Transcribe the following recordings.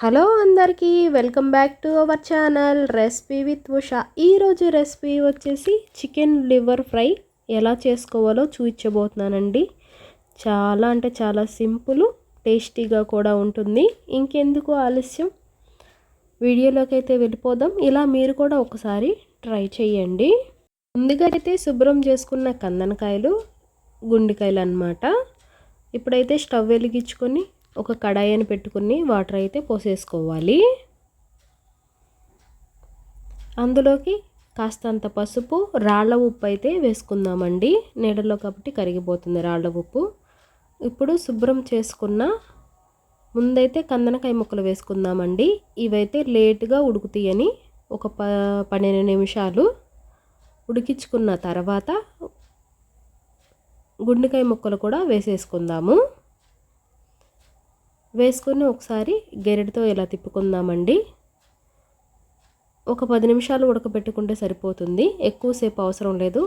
Hello అందరికీ welcome back to our channel recipe with Usha. ఈరోజు recipe వచ్చేసి chicken liver fry ఎలా చేసుకోవాలో చూపించబోతున్నానండి చాలా అంటే చాలా సింపుల్ టేస్టీగా కూడా ఉంటుంది. ఇంకెందుకు ఆలస్యం? వీడియోలోకి అయితే వెళ్ళిపోదాం. ఇలా మీరు కూడా ఒకసారి ట్రై చేయండి. ముందుగా అయితే శుభ్రం చేసుకున్న కందనకాయలు గుండెకాయలు అనమాట ఇప్పుడైతే స్టవ్ వెలిగించుకొని ఒక కడాయిని పెట్టుకుని వాటర్ అయితే పోసేసుకోవాలి. అందులోకి కాస్తంత పసుపు రాళ్ళ ఉప్పు అయితే వేసుకుందామండి. నీడలో కాబట్టి కరిగిపోతుంది రాళ్ళ ఉప్పు. ఇప్పుడు శుభ్రం చేసుకున్న ముందైతే కందనకాయ ముక్కలు వేసుకుందామండి. ఇవైతే లేటుగా ఉడుకుతాయని ఒక ప పన్నెండు నిమిషాలు ఉడికించుకున్న తర్వాత గుండెకాయ ముక్కలు కూడా వేసేసుకుందాము. వేసుకొని ఒకసారి గెరెటితో ఇలా తిప్పుకుందామండి. ఒక పది నిమిషాలు ఉడకబెట్టుకుంటే సరిపోతుంది. ఎక్కువసేపు అవసరం లేదు.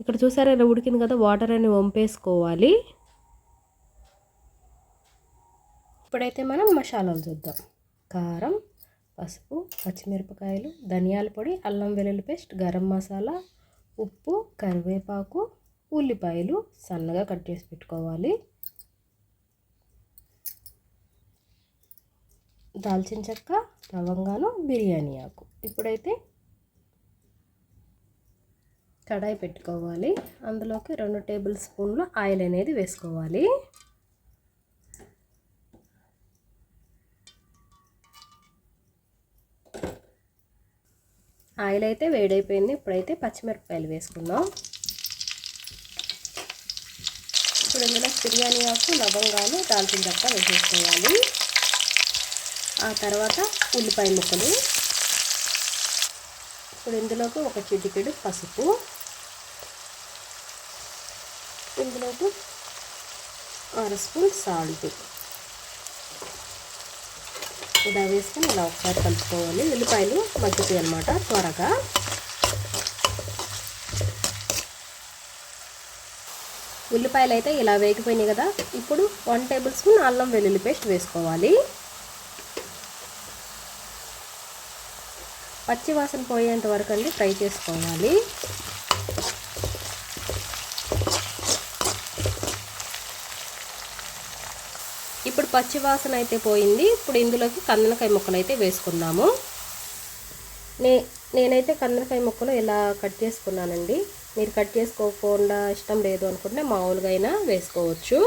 ఇక్కడ చూసారా ఇలా ఉడికింది కదా వాటర్ అని వంపేసుకోవాలి. ఇప్పుడైతే మనం మసాలాలు చూద్దాం. కారం పసుపు పచ్చిమిరపకాయలు ధనియాల పొడి అల్లం వెల్లుల్లి పేస్ట్ గరం మసాలా ఉప్పు కరివేపాకు ఉల్లిపాయలు సన్నగా కట్ చేసి పెట్టుకోవాలి. దాల్చిన చెక్క లవంగాను బిర్యానీ ఆకు. ఇప్పుడైతే కడాయి పెట్టుకోవాలి. అందులోకి రెండు టేబుల్ స్పూన్లు ఆయిల్ అనేది వేసుకోవాలి. ఆయిల్ అయితే వేడైపోయింది. ఇప్పుడైతే పచ్చిమిరపకాయలు వేసుకుందాం. ఇప్పుడు ఇందులో బిర్యానీ ఆకు లవంగాలు దాల్చిన చెక్క వేసేసుకోవాలి. ఆ తర్వాత ఉల్లిపాయ ముక్కలు. ఇప్పుడు ఇందులోకి ఒక చిటికెడు పసుపు. ఇందులోకి అర స్పూన్ సాల్ట్. ఇలా వేసుకొని ఇలా ఒకసారి కలుపుకోవాలి. ఉల్లిపాయలు మగ్గుతాయి అనమాట త్వరగా. ఉల్లిపాయలు అయితే ఇలా వేగిపోయినాయి కదా. ఇప్పుడు వన్ టేబుల్ స్పూన్ అల్లం వెల్లుల్లి పేస్ట్ వేసుకోవాలి. పచ్చి వాసన పోయేంత వరకు అండి ఫ్రై చేసుకోవాలి. ఇప్పుడు పచ్చి వాసన అయితే పోయింది. ఇప్పుడు ఇందులోకి కందనకాయ ముక్కలు అయితే వేసుకుందాము. నే నేనైతే కందనకాయ ముక్కలు ఇలా కట్ చేసుకున్నానండి? మీరు కట్ చేసుకోకుండా ఇష్టం లేదు అనుకుంటే మామూలుగా అయినా వేసుకోవచ్చు.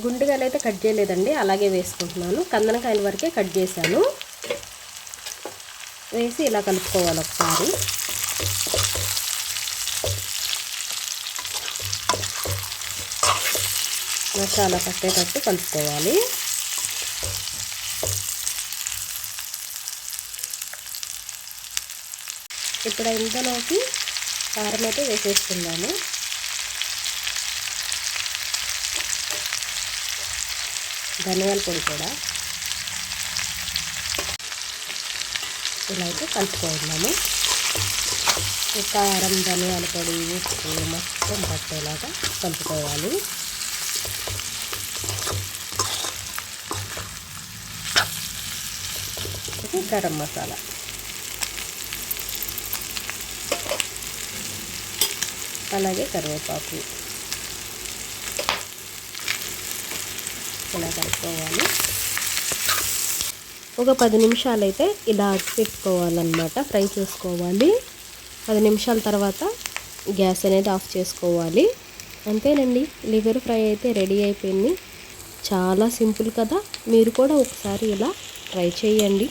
గుండెకాయలు అయితే కట్ చేయలేదండి అలాగే వేసుకుంటున్నాను. కందనకాయల వరకే కట్ చేశాను. వేసి ఇలా కలుపుకోవాలి ఒకసారి. మసాలా పట్టేటట్టు కలుపుకోవాలి. ఇప్పుడు ఇంతలోకి కారం అయితే వేసేసుకుందాము. ధనియాల పొడి కూడా. ఇలా అయితే కలుపుకోవాలి కారం ధనియాల పొడి ఉప్పు మొత్తం పట్టేలాగా కలుపుకోవాలి. ఇది గరం మసాలా. అలాగే కరివేపాకు. ఇలా కలుపుకోవాలి. ఒక పది నిమిషాలు అయితే ఇలా పెట్టుకోవాలన్నమాట ఫ్రై చేసుకోవాలి. పది నిమిషాల తర్వాత గ్యాస్ అనేది ఆఫ్ చేసుకోవాలి. అంతేనండి లివర్ ఫ్రై అయితే రెడీ అయిపోయింది. చాలా సింపుల్ కదా మీరు కూడా ఒకసారి ఇలా ట్రై చేయండి.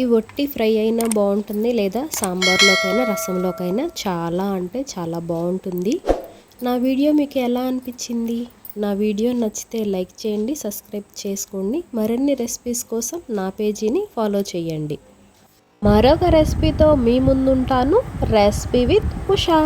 ఈ ఒట్టి ఫ్రై అయినా బాగుంటుంది లేదా సాంబార్లోకైనా రసంలోకైనా చాలా అంటే చాలా బాగుంటుంది. నా వీడియో మీకు ఎలా అనిపించింది? నా వీడియో నచ్చితే లైక్ చేయండి సబ్స్క్రైబ్ చేసుకోండి. మరిన్ని రెసిపీస్ కోసం నా పేజీని ఫాలో చేయండి. మరొక రెసిపీతో మీ ముందుంటాను. Recipe with Usha.